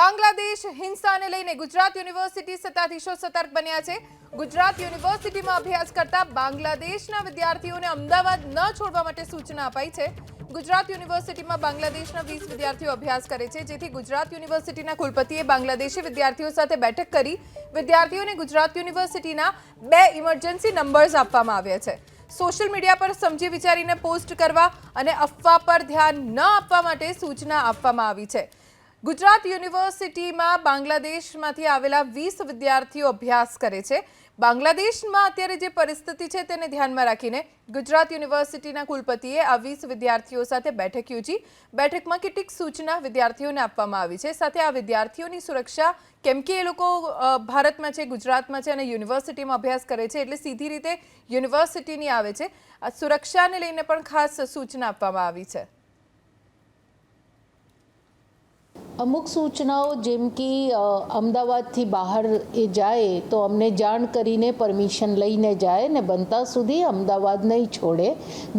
બાંગ્લાદેશ હિંસાને લઈને ગુજરાત યુનિવર્સિટી સત્તાધીશો સતર્ક બન્યા છે. ગુજરાત યુનિવર્સિટીમાં અભ્યાસ કરતા બાંગ્લાદેશના વિદ્યાર્થીઓને અમદાવાદ ન છોડવા માટે સૂચના અપાઈ છે. ગુજરાત યુનિવર્સિટીમાં બાંગ્લાદેશના વીસ વિદ્યાર્થીઓ અભ્યાસ કરે છે. જેથી ગુજરાત યુનિવર્સિટીના કુલપતિએ બાંગ્લાદેશી વિદ્યાર્થીઓ સાથે બેઠક કરી વિદ્યાર્થીઓને ગુજરાત યુનિવર્સિટીના બે ઇમરજન્સી નંબર્સ આપવામાં આવ્યા છે. સોશિયલ મીડિયા પર સમજી વિચારીને પોસ્ટ કરવા અને અફવા પર ધ્યાન ન આપવા માટે સૂચના આપવામાં આવી છે. ગુજરાત યુનિવર્સિટીમાં બાંગ્લાદેશમાંથી આવેલા વીસ વિદ્યાર્થીઓ અભ્યાસ કરે છે. બાંગ્લાદેશમાં અત્યારે જે પરિસ્થિતિ છે તેને ધ્યાનમાં રાખીને ગુજરાત યુનિવર્સિટીના કુલપતિએ આ વીસ વિદ્યાર્થીઓ સાથે બેઠક યોજી. બેઠકમાં કેટલીક સૂચના વિદ્યાર્થીઓને આપવામાં આવી છે. સાથે આ વિદ્યાર્થીઓની સુરક્ષા કેમ કે એ લોકો ભારતમાં છે, ગુજરાતમાં છે અને યુનિવર્સિટીમાં અભ્યાસ કરે છે એટલે સીધી રીતે યુનિવર્સિટીની આવે છે. આ સુરક્ષાને લઈને પણ ખાસ સૂચના આપવામાં આવી છે. અમુક સૂચનાઓ જેમ કે અમદાવાદથી બહાર એ જાય તો અમને જાણ કરીને પરમિશન લઈને જાય ને બનતા સુધી અમદાવાદ નહીં છોડે.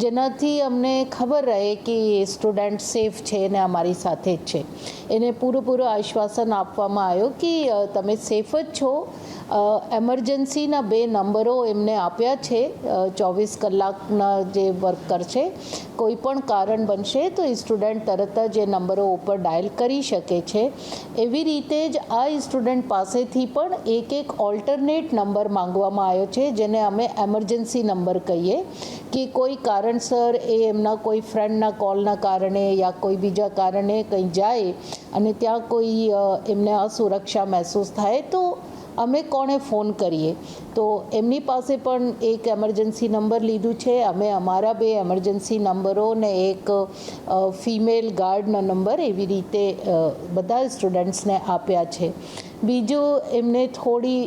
જેનાથી અમને ખબર રહે કે સ્ટુડન્ટ સેફ છે ને અમારી સાથે જ છે. એને પૂરેપૂરું આશ્વાસન આપવામાં આવ્યું કે તમે સેફ જ છો. એમરજન્સીના બે નંબરો એમને આપ્યા છે. ચોવીસ કલાકના જે વર્કર છે, કોઈ પણ કારણ બનશે તો એ સ્ટુડન્ટ તરત જ એ નંબરો ઉપર ડાયલ કરી શકે છે. એવી રીતે જ આ સ્ટુડન્ટ પાસેથી પણ એક એક ઓલ્ટરનેટ નંબર માંગવામાં આવ્યો છે, જેને અમે એમરજન્સી નંબર કહીએ. કે કોઈ કારણસર એ એમના કોઈ ફ્રેન્ડના કોલના કારણે યા કોઈ બીજા કારણે કંઈ જાય અને ત્યાં કોઈ એમને અસુરક્ષા મહેસૂસ થાય, તો અમે કોણે ફોન કરીએ? તો એમની પાસે પણ એક એમરજન્સી નંબર લીધું છે. અમે અમારા બે એમરજન્સી નંબરો ને એક ફિમેલ ગાર્ડનો નંબર એવી રીતે બધા સ્ટુડન્ટ્સને આપ્યા છે. બીજું એમને થોડી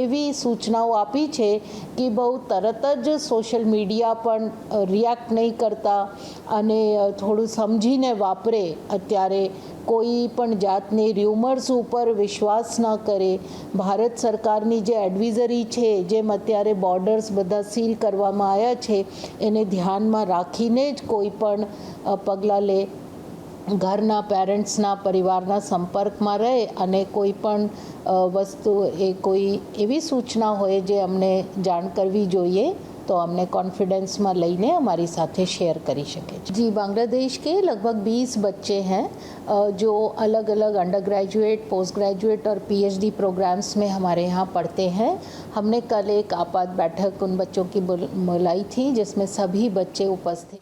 એવી સૂચનાઓ આપી છે કે બહુ તરત જ સોશિયલ મીડિયા પણ રિએક્ટ નહીં કરતા અને થોડું સમજીને વાપરે. અત્યારે કોઈ પણ જાતની ર્યુમર્સ ઉપર વિશ્વાસ ન કરે. ભારત સરકારની જે એડવિઝરી છે, જેમ અત્યારે બોર્ડર્સ બધા સીલ કરવામાં આવ્યા છે, એને ધ્યાનમાં રાખીને જ કોઈ પણ પગલાં લે ઘરના પેરેન્ટ્સના પરિવારના સંપર્કમાં રહે અને કોઈ પણ અ, વસ્તુ એ કોઈ એવી સૂચના હોય જે અમને જાણ કરવી જોઈએ तो हमने कॉन्फिडेंस में लईने हमारी साथे शेयर करी શકે છે जी बांग्लादेश के लगभग 20 बच्चे हैं अ, जो अलग अलग अंडर ग्रेजुएट पोस्ट ग्रेजुएट और पीएचडी प्रोग्राम्स में हमारे यहाँ पढ़ते हैं हमने कल एक आपात बैठक उन बच्चों की बुल- बुलाई थी जिसमें सभी बच्चे उपस्थित